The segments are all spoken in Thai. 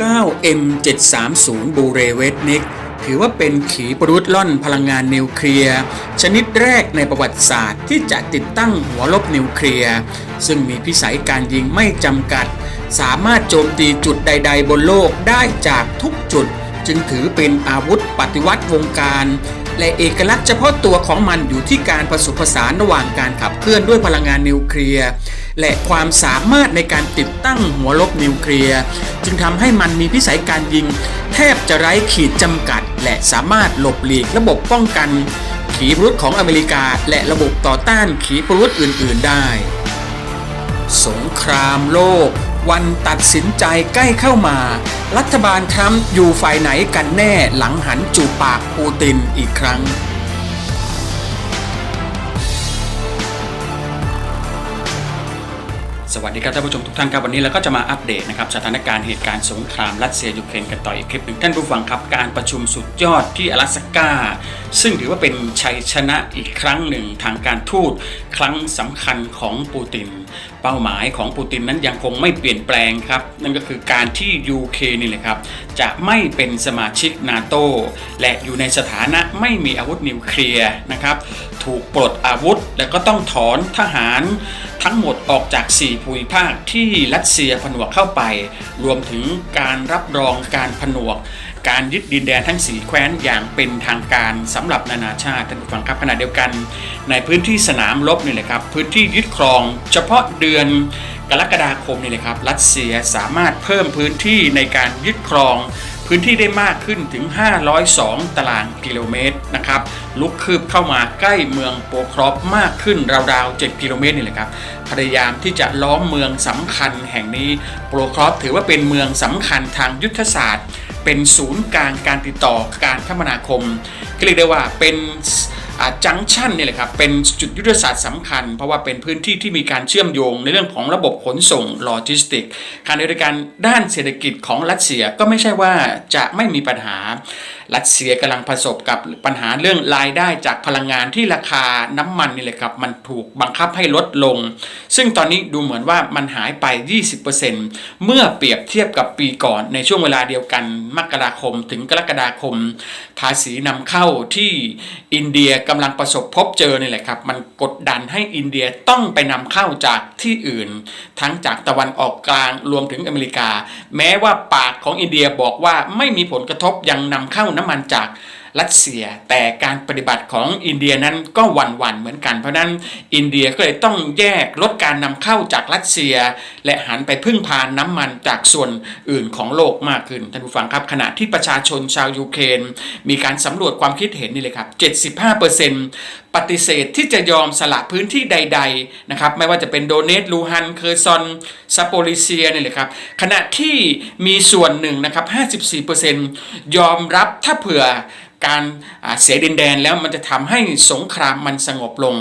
9M730 บูเรเวตนิกถือว่าเป็นขีปนาวุธล่อนพลังงานนิวเคลียร์ ชนิดแรกในประวัติศาสตร์ที่จะติดตั้งหัวลบนิวเคลียร์ซึ่งมีพิสัยการยิงไม่จำกัด สามารถโจมตีจุดใด ๆ บนโลกได้จากทุกจุด จึงถือเป็นอาวุธปฏิวัติวงการ และเอกลักษณ์เฉพาะตัวของมันอยู่ที่การผสมผสานระหว่างการขับเคลื่อนด้วยพลังงานนิวเคลียร์ และความสามารถในการติดตั้งหัวลบนิวเคลียร์ จึงทำให้มันมีพิสัยการยิง แทบจะไร้ขีดจำกัด และสามารถหลบหลีกระบบป้องกัน ขีปนาวุธของอเมริกา และระบบต่อต้านขีปนาวุธอื่น ๆ ได้ สงครามโลก วันตัดสินใจใกล้เข้ามา รัฐบาลทรัมป์อยู่ฝ่ายไหนกันแน่หลังหันจูปากปูตินอีกครั้ง สวัสดีครับท่านผู้ชมทุกท่านครับวันนี้เราก็จะมาอัปเดตนะครับสถานการณ์เหตุการณ์สงครามรัสเซียยูเครนกันต่ออีกคลิปหนึ่งท่านผู้ฟังครับการประชุมสุดยอดที่อลาสก้า ซึ่งถือว่าเป็นชัยชนะอีกครั้งหนึ่งทางการทูตครั้งสำคัญของปูติน เป้าหมายของปูตินนั้นยังคงไม่เปลี่ยนแปลงครับ นั่นก็คือการที่ยูเคนี่แหละครับ จะไม่เป็นสมาชิกนาโตและอยู่ในสถานะไม่มีอาวุธนิวเคลียร์นะครับ ถูกปลดอาวุธและก็ต้องถอนทหารทั้งหมดออกจาก 4 ภูมิภาคที่รัสเซียผนวกเข้าไป รวมถึงการรับรองการผนวก การยึดดินแดนทั้ง 4 แคว้นอย่างเป็นทางการสำหรับนานาชาติท่านผู้ฟังครับขณะเดียวกัน ในพื้นที่สนามรบนี่แหละครับพื้นที่ยึดครองเฉพาะเดือนกรกฎาคมนี่แหละครับรัสเซียสามารถเพิ่มพื้นที่ในการยึดครองพื้นที่ได้มากขึ้นถึง 502 ตารางกิโลเมตรนะครับ ลุกคืบเข้ามาใกล้เมืองโปครอฟมากขึ้นราวๆ 7 กิโลเมตรนี่แหละครับ พยายามที่จะล้อมเมืองสำคัญแห่งนี้ โปรครอฟถือว่าเป็นเมืองสำคัญทางยุทธศาสตร์ เป็นศูนย์กลางการติดต่อการคมนาคมก็เรียกได้ว่าเป็นจังชันเนี่ยแหละครับเป็นจุดยุทธศาสตร์สำคัญ เพราะว่าเป็นพื้นที่ที่มีการเชื่อมโยงในเรื่องของระบบขนส่งโลจิสติกการในการด้านเศรษฐกิจของรัสเซียก็ไม่ใช่ว่าจะไม่มีปัญหา รัสเซียกำลังประสบกับปัญหาเรื่องรายได้จากพลังงานที่ราคาน้ำมันนี่แหละครับ มันถูกบังคับให้ลดลง ซึ่งตอนนี้ดูเหมือนว่ามันหายไป 20%เมื่อเปรียบเทียบกับปีก่อนในช่วงเวลาเดียวกันมกราคมถึงกรกฎาคม ภาษีนำเข้าที่อินเดียกำลังประสบพบเจอนี่แหละครับ มันกดดันให้อินเดียต้องไปนำเข้าจากที่อื่น ทั้งจากตะวันออกกลางรวมถึงอเมริกา แม้ว่าปากของอินเดียบอกว่าไม่มีผลกระทบยังนำเข้าน้ำมันจาก รัสเซีย แต่การปฏิบัติของอินเดียนั้นก็หวันๆเหมือนกัน เพราะนั้นอินเดียก็เลยต้องแยกลดการนำเข้าจากรัสเซีย และหันไปพึ่งพาน้ำมันจากส่วนอื่นของโลกมากขึ้นท่านผู้ฟังครับขณะที่ประชาชนชาวยูเครนมีการสำรวจความคิดเห็นนี่เลยครับ 75%ปฏิเสธที่จะยอมสละพื้นที่ใด ๆนะครับ ไม่ว่าจะเป็นโดเนตลูฮันเคอร์ซอนซาโปลิเซียนี่แหละครับขณะที่มีส่วนหนึ่งนะครับ 54%ยอมรับถ้าเผื่อ การเสียดินแดนแล้วมันจะทำให้สงครามมันสงบลง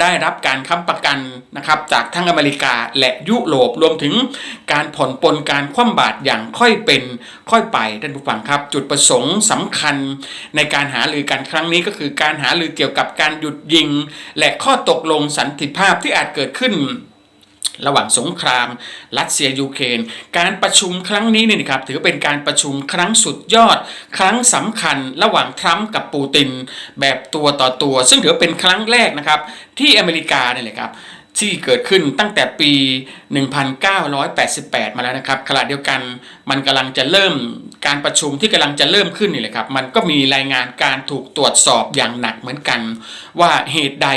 ได้รับการค้ำประกันนะครับจากทั้งอเมริกาและยุโรปรวมถึงการผ่อนปลนการคว่ำบาตรอย่างค่อยเป็นค่อยไปท่านผู้ฟังครับ จุดประสงค์สำคัญในการหารือกันครั้งนี้ก็คือการหารือเกี่ยวกับการหยุดยิง และข้อตกลงสันติภาพที่อาจเกิดขึ้น ระหว่างสงคราม รัสเซียยูเครนการประชุมครั้งนี้เนี่ยนะครับถือเป็นการประชุมครั้งสุดยอด ครั้งสำคัญระหว่างทรัมป์กับปูติน แบบตัวต่อตัว ซึ่งถือเป็นครั้งแรกนะครับที่อเมริกาเนี่ยแหละครับที่เกิดขึ้นตั้งแต่ปี 1988 มาแล้วนะครับ ขณะเดียวกันมันกำลังจะเริ่ม การประชุมที่กำลังจะเริ่มขึ้นนี่แหละครับ มันก็มีรายงานการถูกตรวจสอบอย่างหนักเหมือนกัน ว่าเหตุใด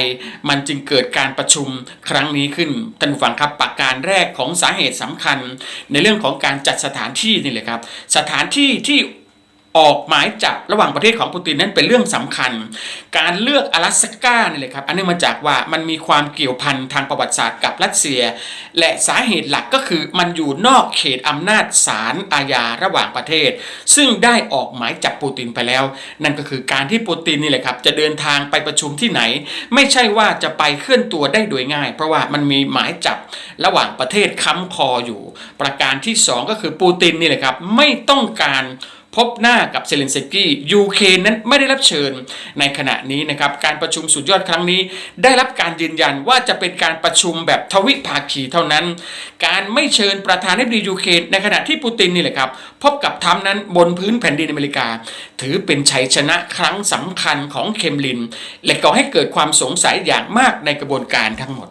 มันจึงเกิดการประชุมครั้งนี้ขึ้นท่านผู้ฟังครับประการแรกของสาเหตุสำคัญ ในเรื่องของการจัดสถานที่นี่แหละครับ สถานที่ที่ ออกหมายจับระหว่างประเทศของปูตินนั้นเป็นเรื่องสำคัญ การเลือกอลาสก้านี่เลยครับอันนี้มาจากว่ามันมีความเกี่ยวพันทางประวัติศาสตร์กับรัสเซีย และสาเหตุหลักก็คือมันอยู่นอกเขตอำนาจศาลอาญาระหว่างประเทศ ซึ่งได้ออกหมายจับปูตินไปแล้ว นั่นก็คือการที่ปูตินนี่แหละครับจะเดินทางไปประชุมที่ไหน ไม่ใช่ว่าจะไปเคลื่อนตัวได้โดยง่าย เพราะว่ามันมีหมายจับระหว่างประเทศค้ำคออยู่ ประการที่สองก็คือปูตินนี่แหละครับไม่ต้องการ พบหน้ากับเซเลนสกี้ยูเครนนั้นไม่ได้รับเชิญในขณะนี้นะครับการประชุมสุดยอดครั้งนี้ ได้รับการยืนยันว่าจะเป็นการประชุมแบบทวิภาคีเท่านั้น การไม่เชิญประธานาธิบดียูเครนในขณะที่ปูตินนี่แหละครับพบกับทรัมนั้นบนพื้นแผ่นดินอเมริกา ถือเป็นชัยชนะครั้งสำคัญของเคมลิน และก่อให้เกิดความสงสัยอย่างมากในกระบวนการทั้งหมด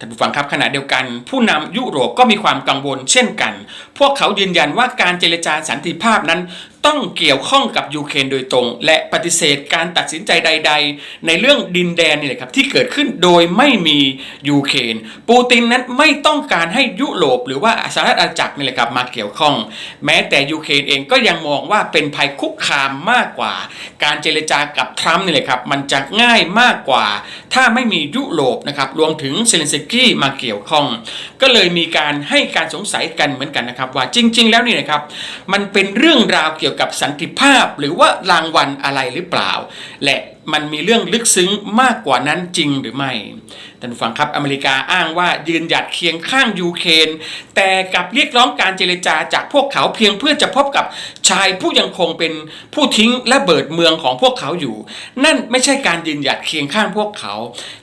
ท่านผู้ฟังครับขณะเดียวกัน ผู้นำยุโรปก็มีความกังวลเช่นกัน พวกเขายืนยันว่าการเจรจาสันติภาพนั้น ต้องเกี่ยวข้องกับยูเครนโดยตรง และปฏิเสธการตัดสินใจใด ๆ ในเรื่องดินแดนนี่แหละครับที่เกิดขึ้นโดยไม่มียูเครนปูตินนั้นไม่ต้องการให้ยุโรปหรือว่าสหรัฐอาณาจักรนี่แหละครับมาเกี่ยวข้อง แม้แต่ยูเครนเองก็ยังมองว่าเป็นภัยคุกคามมากกว่า การเจรจากับทรัมป์นี่แหละครับมันจะง่ายมากกว่า ถ้าไม่มียุโรปนะครับรวมถึงเซเลนสกี้มาเกี่ยวข้อง ก็เลยมีการให้การสงสัยกันเหมือนกันนะครับว่าจริง ๆ แล้วนี่นะครับมันเป็นเรื่องราวเกี่ยวกับสันติภาพหรือว่ารางวัลอะไรหรือเปล่า และ มันมีเรื่องลึกซึ้งมากกว่านั้นจริงหรือไม่ท่านฟังครับอเมริกาอ้างว่ายืนหยัดเคียงข้างยูเครนแต่กับเรียกร้องการเจรจาจากพวกเขาเพียงเพื่อจะพบกับชายผู้ยังคงเป็นผู้ทิ้งและเบิดเมืองของพวกเขาอยู่ นั่นไม่ใช่การยืนหยัดเคียงข้างพวกเขา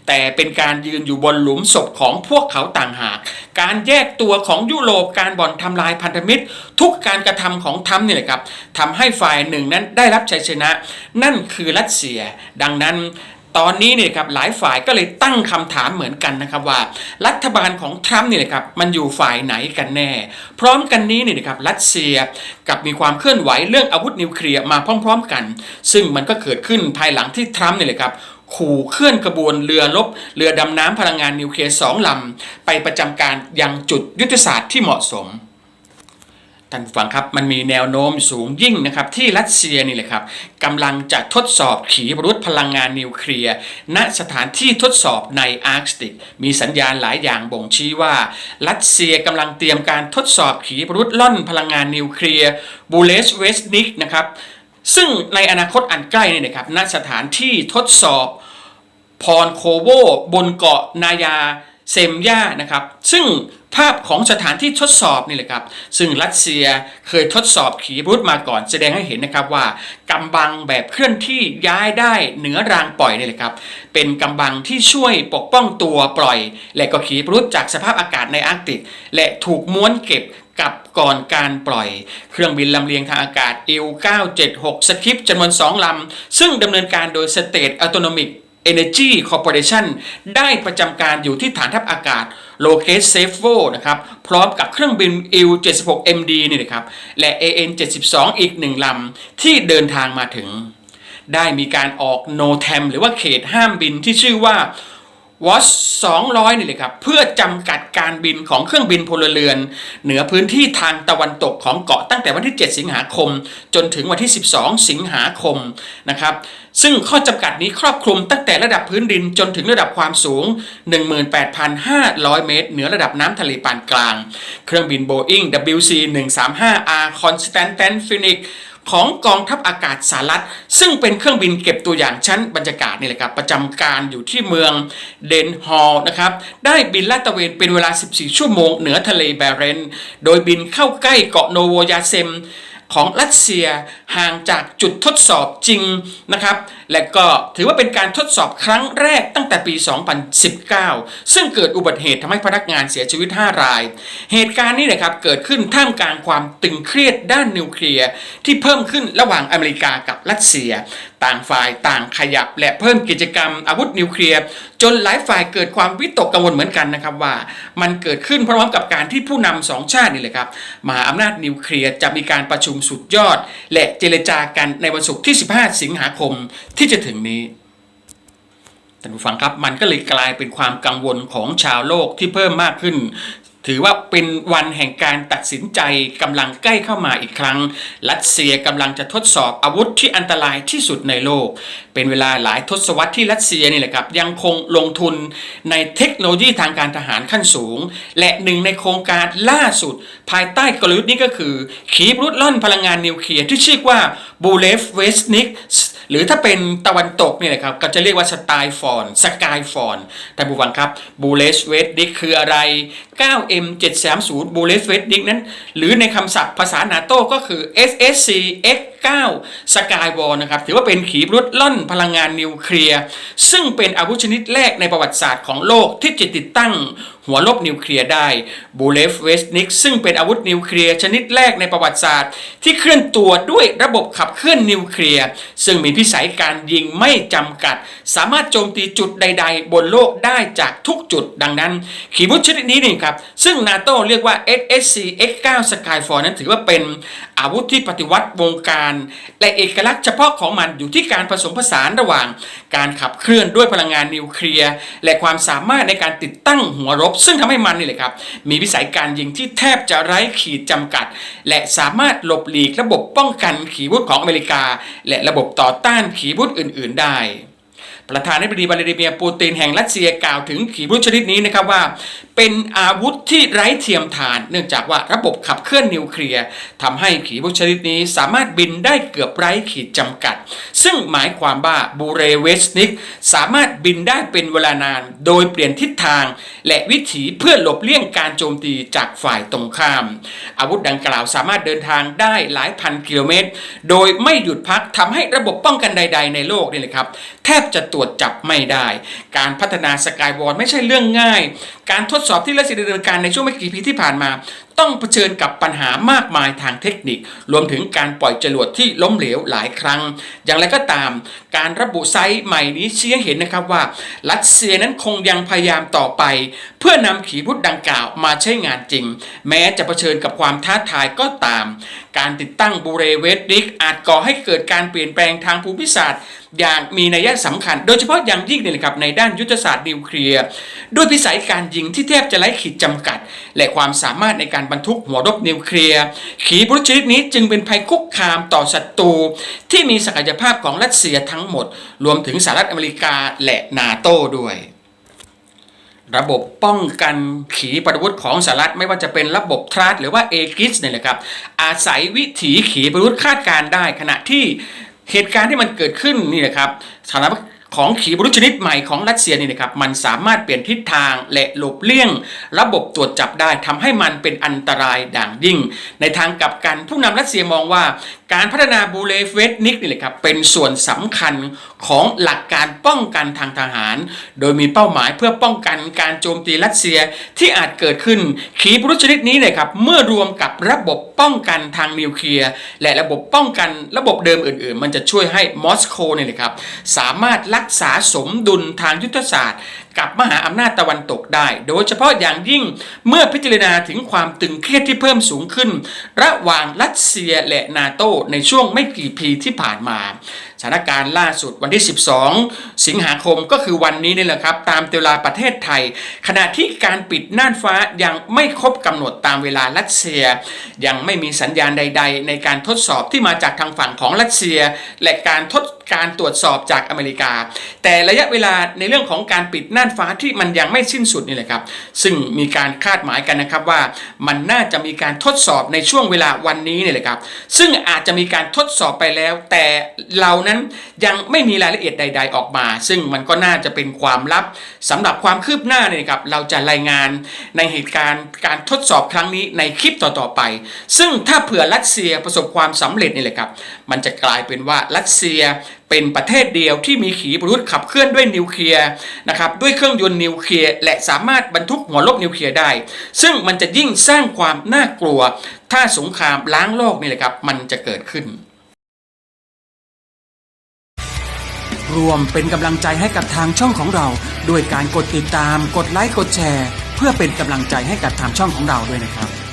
แต่เป็นการยืนอยู่บนหลุมศพของพวกเขาต่างหาก การแยกตัวของยุโรปการบ่อนทำลายพันธมิตร ทุกการกระทำของทรัมป์นี่แหละครับทำให้ฝ่ายหนึ่งนั้นได้รับชัยชนะ นั่นคือรัสเซียดังนั้นตอนนี้เนี่ยครับหลายฝ่ายก็เลยตั้งคำถามเหมือนกันนะครับว่า รัฐบาลของทรัมป์เนี่ยนะครับมันอยู่ฝ่ายไหนกันแน่ พร้อมกันนี้เนี่ยนะครับรัสเซียกับมีความเคลื่อนไหวเรื่องอาวุธนิวเคลียร์มาพร้อม ๆ กัน ซึ่งมันก็เกิดขึ้นภายหลังที่ทรัมป์เนี่ยแหละครับขู่เคลื่อนกระบวนเรือรบเรือดำน้ำพลังงานนิวเคลียร์สองลำไปประจำการยังจุดยุทธศาสตร์ที่เหมาะสม ท่านฟังครับมันมีแนวโน้มสูงยิ่งนะครับที่รัสเซียนี่แหละครับกำลังจะทดสอบขีปนาวุธพลังงานนิวเคลียร์ณสถานที่ทดสอบในอาร์กติก มีสัญญาณหลายอย่างบ่งชี้ว่า รัสเซียกำลังเตรียมการทดสอบขีปนาวุธล่อนพลังงานนิวเคลียร์บูเลสเวสนิกนะครับซึ่งในอนาคตอันใกล้นี่นะครับณสถานที่ทดสอบพรโคโวบนเกาะนายา เซมยานะครับ ซึ่งภาพของสถานที่ทดสอบนี่แหละครับ ซึ่งรัสเซียเคยทดสอบขีปนาวุธมาก่อน แสดงให้เห็นนะครับว่ากำบังแบบเคลื่อนที่ย้ายได้เหนือรางปล่อยนี่แหละครับ เป็นกำบังที่ช่วยปกป้องตัวปล่อย และก็ขีปนาวุธจากสภาพอากาศในอาร์กติก และถูกม้วนเก็บกับก่อนการปล่อย เครื่องบินลำเลียงทางอากาศ Il-976 สคริปจำนวน 2 ลำ ซึ่งดำเนินการโดย State Autonomic Energy Corporation ได้ประจำการอยู่ที่ฐานทัพอากาศ l o c a t e s a f o นะครับพร้อมกับเครื่องบิน U-76MD นี่นะครับและ AN-72 อีกหนึ่งลำที่เดินทางมาถึง ได้มีการออก No TAM หรือว่าเขตห้ามบินที่ชื่อว่า วอช200 นี่เลยครับ เพื่อจำกัดการบินของเครื่องบินพลเรือน เหนือพื้นที่ทางตะวันตกของเกาะตั้งแต่วันที่ 7 สิงหาคม จนถึงวันที่ 12 สิงหาคมนะครับ ซึ่งข้อจำกัดนี้ครอบคลุมตั้งแต่ระดับพื้นดินจนถึงระดับความสูง 18,500 เมตร เหนือระดับน้ำทะเลปานกลาง เครื่องบิน Boeing WC 135R Constantin Phoenix ของกองทัพอากาศสหรัฐ ซึ่งเป็นเครื่องบินเก็บตัวอย่างชั้นบรรยากาศนี่แหละครับประจำการอยู่ที่เมืองเดนฮอลนะครับได้บินลาดตระเวนเป็นเวลา 14 ชั่วโมงเหนือทะเลแบเรน โดยบินเข้าใกล้เกาะโนโวยาเซม ของรัสเซียห่างจากจุดทดสอบจริงนะครับ และก็ถือว่าเป็นการทดสอบครั้งแรกตั้งแต่ปี 2019 ซึ่งเกิดอุบัติเหตุทำให้พนักงานเสียชีวิต 5 ราย เหตุการณ์นี้นะครับเกิดขึ้นท่ามกลางความตึงเครียดด้านนิวเคลียร์ที่เพิ่มขึ้นระหว่างอเมริกากับรัสเซียต่างฝ่ายต่างขยับ และเพิ่มกิจกรรมอาวุธนิวเคลียร์จนหลายฝ่ายเกิดความวิตกกังวลเหมือนกันนะครับว่า มันเกิดขึ้นพร้อมกับการที่ผู้นำสองชาตินี่แหละครับมาอำนาจนิวเคลียร์จะมีการประชุมสุดยอด และเจรจากันในวันศุกร์ที่ 15 สิงหาคมที่จะถึงนี้ท่านผู้ฟังครับมันก็เลยกลายเป็นความกังวลของชาวโลกที่เพิ่มมากขึ้น ถือว่าเป็นวันแห่งการตัดสินใจกำลังใกล้เข้ามาอีกครั้ง รัสเซียกำลังจะทดสอบอาวุธที่อันตรายที่สุดในโลก เป็นเวลาหลายทศวรรษที่รัสเซียนี่แหละครับยังคงลงทุนในเทคโนโลยีทางการทหารขั้นสูง และหนึ่งในโครงการล่าสุด ภายใต้กลยุทธ์นี้ก็คือ ขีปนาวุธล่อนพลังงานนิวเคลียร์ที่ชื่อว่าบูเลฟเวสนิกหรือถ้าเป็นตะวันตกเนี่ยนะครับก็จะเรียกว่าสไตล์ฟอนสกายฟอนแต่บุฟังครับบูเลสเวสนิกคืออะไร 9M 730 บูเลสเวสนิกนั้น หรือในคำศัพท์ภาษานาโต้ก็คือ SSC-X 9สกายวอลนะครับถือว่าเป็นขีปนาวุธล่อนพลังงานนิวเคลียร์ซึ่งเป็นอาวุธชนิดแรกในประวัติศาสตร์ของโลกที่จะติดตั้ง หัวลบนิวเคลียร์ได้บูเลฟเวสนิกซึ่งเป็นอาวุธนิวเคลียร์ชนิดแรกในประวัติศาสตร์ ที่เคลื่อนตัวด้วยระบบขับเคลื่อนนิวเคลียร์ซึ่งมีพิสัยการยิงไม่จำกัด สามารถโจมตีจุดใด ๆ บนโลกได้จากทุกจุดดังนั้น ขีปนาวุธชนิดนี้นี่ครับ ซึ่งนาโตเรียกว่า SSC X9 Skyfall นั้นถือว่าเป็นอาวุธที่ปฏิวัติวงการ และเอกลักษณ์เฉพาะของมันอยู่ที่การผสมผสานระหว่าง การขับเคลื่อนด้วยพลังงานนิวเคลียร์และความสามารถในการติดตั้งหัวรบซึ่งทำให้มันนี่แหละครับ มีวิสัยการยิงที่แทบจะไร้ขีดจำกัด และสามารถหลบหลีกระบบป้องกันขีวุธของอเมริกา และระบบต่อต้านขีวุธอื่น ๆ ได้ประธานาธิบดีวลาดิเมียร์ปูตินแห่งรัสเซียกล่าวถึงขีปนาวุธชนิดนี้นะครับว่า เป็นอาวุธที่ไร้เทียมทาน เนื่องจากว่าระบบขับเคลื่อนนิวเคลียร์ทำให้ขีปนาวุธชนิดนี้สามารถบินได้เกือบไร้ขีดจำกัด ซึ่งหมายความว่าบูเรเวสนิกสามารถบินได้เป็นเวลานาน โดยเปลี่ยนทิศทาง และวิถีเพื่อหลบเลี่ยงการโจมตีจากฝ่ายตรงข้าม อาวุธดังกล่าวสามารถเดินทางได้หลายพันกิโลเมตร โดยไม่หยุดพักทำให้ระบบป้องกันใด ๆ ในโลกนี่เลยครับ แทบจะตรวจจับไม่ได้ การพัฒนาสกายวอลไม่ใช่เรื่องง่าย การทดสอบที่รัสเซียดำเนินการในช่วงไม่กี่ปีที่ผ่านมา ต้องเผชิญกับปัญหามากมายทางเทคนิค รวมถึงการปล่อยจรวดที่ล้มเหลวหลายครั้ง อย่างไรก็ตาม การระบุไซส์ใหม่นี้ชี้ให้เห็นนะครับว่า รัสเซียนั้นคงยังพยายามต่อไป เพื่อนำขีปนาวุธดังกล่าวมาใช้งานจริง แม้จะเผชิญกับความท้าทายก็ตาม การติดตั้งบูเรเวสดิกอาจก่อให้เกิดการเปลี่ยนแปลงทางภูมิศาสตร์อย่างมีนัยสำคัญ โดยเฉพาะอย่างยิ่งเนี่ยนะครับในด้านยุทธศาสตร์นิวเคลียร์ด้วยพิสัยการยิงที่แทบจะไร้ขีดจำกัด และความสามารถในการบรรทุกหัวรบนิวเคลียร์ ขีปนาวุธชนิดนี้จึงเป็นภัยคุกคามต่อศัตรูที่มีศักยภาพของรัสเซียทั้งหมด รวมถึงสหรัฐอเมริกาและนาโต้ด้วยระบบป้องกันขีปนาวุธของสหรัฐไม่ว่าจะเป็นระบบทรัสหรือว่าเอกิสเนี่ยแหละครับ อาศัยวิถีขีปนาวุธคาดการได้ ขณะที่เหตุการณ์ที่มันเกิดขึ้นนี่นะครับสถานะ ของขีปนาวุธชนิดใหม่ของรัสเซียนี่นะครับมันสามารถเปลี่ยนทิศทางและหลบเลี่ยง ระบบตรวจจับได้ทำให้มันเป็นอันตรายด่างยิ่ง ในทางกลับกันผู้นำรัสเซียมองว่า การพัฒนาบูเลเวสนิกนี่แหละครับเป็นส่วนสำคัญของหลักการป้องกันทางทหาร โดยมีเป้าหมายเพื่อป้องกันการโจมตีรัสเซียที่อาจเกิดขึ้นขีปนาวุธชนิดนี้เนี่ยครับเมื่อรวมกับระบบ ป้องกันทางนิวเคลียร์และระบบป้องกันระบบเดิมอื่นๆ มันจะช่วยให้มอสโกเนี่ยนะครับสามารถรักษาสมดุลทางยุทธศาสตร์ กับมหาอำนาจตะวันตกได้ โดยเฉพาะอย่างยิ่งเมื่อพิจารณาถึงความตึงเครียดที่เพิ่มสูงขึ้น ระหว่างรัสเซียและนาโตในช่วงไม่กี่ปีที่ผ่านมาสถานการณ์ล่าสุดวันที่ 12 สิงหาคมก็คือวันนี้นี่แหละครับ ตามเวลาประเทศไทย ขณะที่การปิดน่านฟ้ายังไม่ครบกำหนดตามเวลารัสเซีย ยังไม่มีสัญญาณใด ๆ ในการทดสอบที่มาจากทางฝั่งของรัสเซีย และการทดการตรวจสอบจากอเมริกา แต่ระยะเวลาในเรื่องของการปิดน่านฟ้าที่มันยังไม่สิ้นสุดนี่แหละครับ ซึ่งมีการคาดหมายกันนะครับว่ามันน่าจะมีการทดสอบในช่วงเวลาวันนี้นี่แหละครับ ซึ่งอาจจะมีการทดสอบไปแล้ว แต่เรานั้นยังไม่มีรายละเอียดใด ๆ ออกมา ซึ่งมันก็น่าจะเป็นความลับสำหรับความคืบหน้าเนี่ยครับเราจะรายงานในเหตุการณ์การทดสอบครั้งนี้ในคลิปต่อๆไป ซึ่งถ้าเผื่อรัสเซียประสบความสำเร็จนี่แหละครับ มันจะกลายเป็นว่ารัสเซีย เป็นประเทศเดียวที่มีขีปนาวุธขับเคลื่อนด้วยนิวเคลียร์นะครับด้วยเครื่องยนต์นิวเคลียร์และสามารถบรรทุกหัวลบนิวเคลียร์ได้ ซึ่งมันจะยิ่งสร้างความน่ากลัว ถ้าสงครามล้างโลกนี่แหละครับ มันจะเกิดขึ้น รวมเป็นกำลังใจให้กับทางช่องของเรา ด้วยการกดติดตาม กดไลค์กดแชร์ เพื่อเป็นกำลังใจให้กับทางช่องของเราด้วยนะครับ